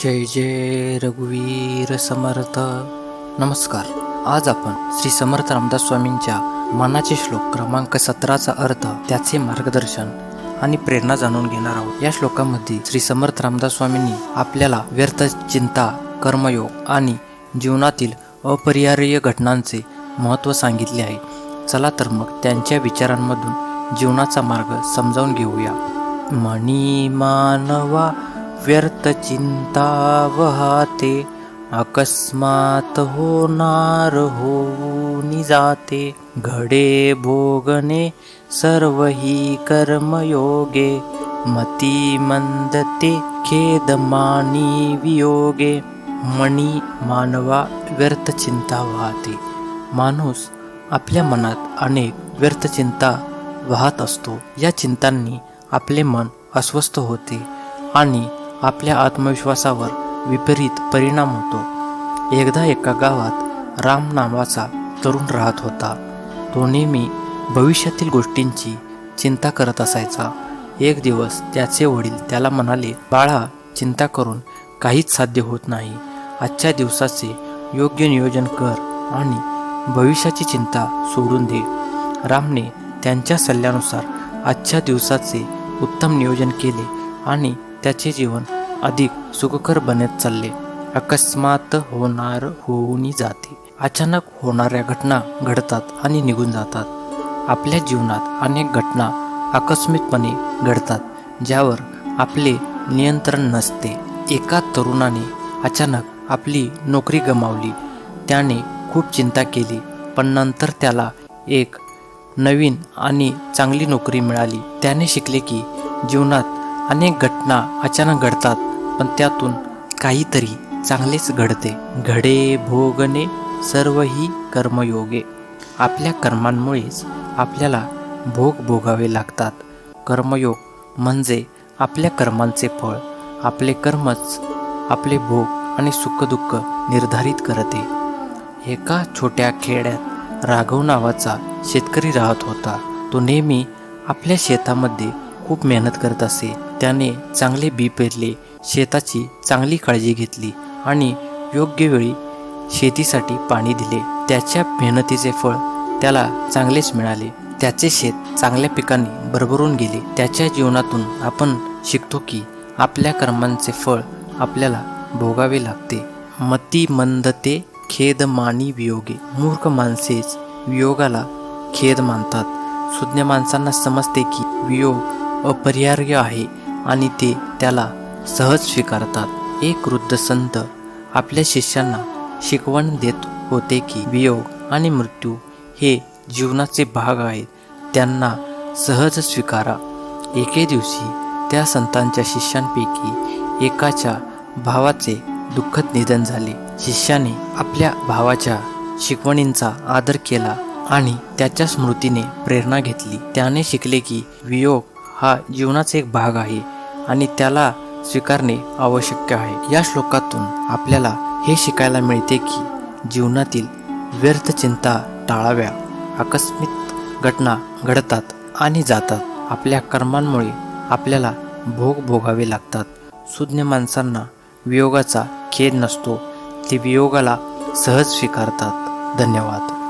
जय जय रघुवीर समर्थ. नमस्कार. आज आपण श्री समर्थ रामदास स्वामींच्या मनाचे श्लोक क्रमांक सतराचा अर्थ त्याचे मार्गदर्शन आणि प्रेरणा जाणून घेणार आहोत. या श्लोकामध्ये श्री समर्थ रामदास स्वामींनी आपल्याला व्यर्थ चिंता कर्मयोग आणि जीवनातील अपरिहार्य घटनांचे महत्त्व सांगितले आहे. चला तर मग त्यांच्या विचारांमधून जीवनाचा मार्ग समजावून घेऊया. मणी मानवा व्यर्थ चिंता वहाते अकस्मात होणार होऊन जाते. घडे भोगणे सर्व ही कर्मयोगे मती मंदते खेद मानी वियोगे. मणी मानवा व्यर्थ चिंता वाहते माणूस आपल्या मनात अनेक व्यर्थ चिंता वाहत असतो. या चिंतांनी आपले मन अस्वस्थ होते आणि आपल्या आत्मविश्वासावर विपरीत परिणाम होतो. एकदा एका गावात राम नावाचा तरुण राहत होता. तो नेहमी भविष्यातील गोष्टींची चिंता करत असायचा. एक दिवस त्याचे वडील त्याला म्हणाले बाळा चिंता करून काहीच साध्य होत नाही. आजच्या दिवसाचे योग्य नियोजन कर आणि भविष्याची चिंता सोडून दे. रामने त्यांच्या सल्ल्यानुसार आजच्या दिवसाचे उत्तम नियोजन केले आणि त्याचे जीवन अधिक सुखकर बनत चालले. अकस्मात होणार होऊन जाते. अचानक होणाऱ्या घटना घडतात आणि निघून जातात. आपल्या जीवनात अनेक घटना आकस्मिकपणे घडतात ज्यावर आपले नियंत्रण नसते. एका तरुणाने अचानक आपली नोकरी गमावली. त्याने खूप चिंता केली पण नंतर त्याला एक नवीन आणि चांगली नोकरी मिळाली. त्याने शिकले की जीवनात अनेक घटना अचानक घडतात पण त्यातून काहीतरी चांगलेच घडते. घडे भोगणे सर्व ही कर्मयोगे. आपल्या कर्मांमुळेच आपल्याला भोग भोगावे लागतात. कर्मयोग म्हणजे आपल्या कर्मांचे फळ. आपले कर्मच आपले भोग आणि सुखदुःख निर्धारित करते. एका छोट्या खेड्यात राघव नावाचा शेतकरी राहत होता. तो नेहमी आपल्या शेतामध्ये खूप मेहनत करत असे. त्याने चांगले बी पेरले शेताची चांगली काळजी घेतली आणि योग्य वेळी शेतीसाठी पाणी दिले. त्याच्या मेहनतीचे फळ त्याला चांगलेच मिळाले. त्याचे शेत चांगल्या पिकांनी भरभरून गेले. त्याच्या जीवनातून आपण शिकतो की आपल्या कर्मांचे फळ आपल्याला भोगावे लागते. मती मंदते खेद मानी वियोगे. मूर्ख माणसेच वियोगाला खेद मानतात. सुज्ञ माणसांना समजते की वियोग अपरिहार्य आहे. आणि ते त्याला सहज स्वीकारतात. एक वृद्ध संत आपल्या शिष्यांना शिकवण देत होते की वियोग आणि मृत्यू हे जीवनाचे भाग आहेत. त्यांना सहज स्वीकारा. एके दिवशी त्या संतांच्या शिष्यांपैकी एकाच्या भावाचे दुःखद निधन झाले. शिष्याने आपल्या भावाच्या शिकवणींचा आदर केला आणि त्याच्या स्मृतीने प्रेरणा घेतली. त्याने शिकले की वियोग हा जीवनाचा एक भाग आहे आणि त्याला स्वीकारणे आवश्यक आहे. या श्लोकातून आपल्याला हे शिकायला मिळते की जीवनातील व्यर्थ चिंता टाळाव्या आकस्मिक घटना घडतात आणि जातात. आपल्या कर्मांमुळे आपल्याला भोग भोगावे लागतात. सुज्ञ माणसांना वियोगाचा खेद नसतो. ते वियोगाला सहज स्वीकारतात. धन्यवाद.